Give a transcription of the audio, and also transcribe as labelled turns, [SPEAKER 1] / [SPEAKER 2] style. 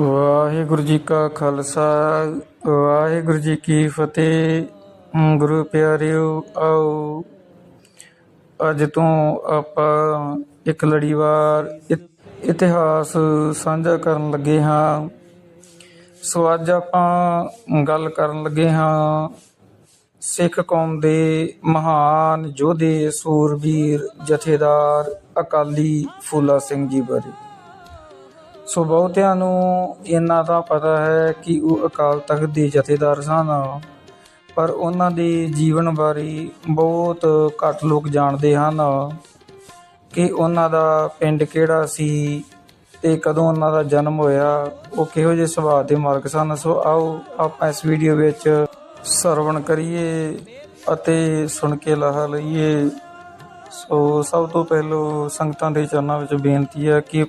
[SPEAKER 1] ਵਾਹਿਗੁਰੂ ਜੀ ਕਾ ਖਾਲਸਾ, ਵਾਹਿਗੁਰੂ ਜੀ ਕੀ ਫਤਿਹ। ਗੁਰੂ ਪਿਆਰਿਓ, ਆਓ। ਅੱਜ ਤੋਂ ਆਪਾਂ ਇੱਕ ਲੜੀਵਾਰ ਇਤਿਹਾਸ ਸਾਂਝਾ ਕਰਨ ਲੱਗੇ ਹਾਂ। ਸੋ ਅੱਜ ਆਪਾਂ ਗੱਲ ਕਰਨ ਲੱਗੇ ਹਾਂ ਸਿੱਖ ਕੌਮ ਦੇ ਮਹਾਨ ਯੋਧੇ, ਸੂਰਬੀਰ, ਜਥੇਦਾਰ ਅਕਾਲੀ ਫੂਲਾ ਸਿੰਘ ਜੀ ਬਾਰੇ। ਸੋ ਬਹੁਤਿਆਂ ਨੂੰ ਇੰਨਾ ਤਾਂ ਪਤਾ ਹੈ ਕਿ ਉਹ ਅਕਾਲ ਤਖਤ ਦੇ ਜਥੇਦਾਰ ਸਨ। ਪਰ ਉਹਨਾਂ ਦੇ ਜੀਵਨ ਬਾਰੇ ਬਹੁਤ ਘੱਟ ਲੋਕ ਜਾਣਦੇ ਹਨ ਕਿ ਉਹਨਾਂ ਦਾ ਪਿੰਡ ਕਿਹੜਾ ਸੀ ਤੇ ਕਦੋਂ ਉਹਨਾਂ ਦਾ ਜਨਮ ਹੋਇਆ, ਉਹ ਕਿਹੋ ਜਿਹੇ ਸੁਭਾਅ ਦੇ ਮਾਲਕ ਸਨ। ਸੋ ਆਓ ਆਪਾਂ ਇਸ ਵੀਡੀਓ ਵਿੱਚ ਸਰਵਣ ਕਰੀਏ ਅਤੇ ਸੁਣ ਕੇ ਲਾਹਾ ਲਈਏ। ਸੋ ਸਭ ਤੋਂ ਪਹਿਲਾਂ ਸੰਗਤਾਂ ਦੇ ਚਰਨਾਂ ਵਿੱਚ ਬੇਨਤੀ ਹੈ ਕਿ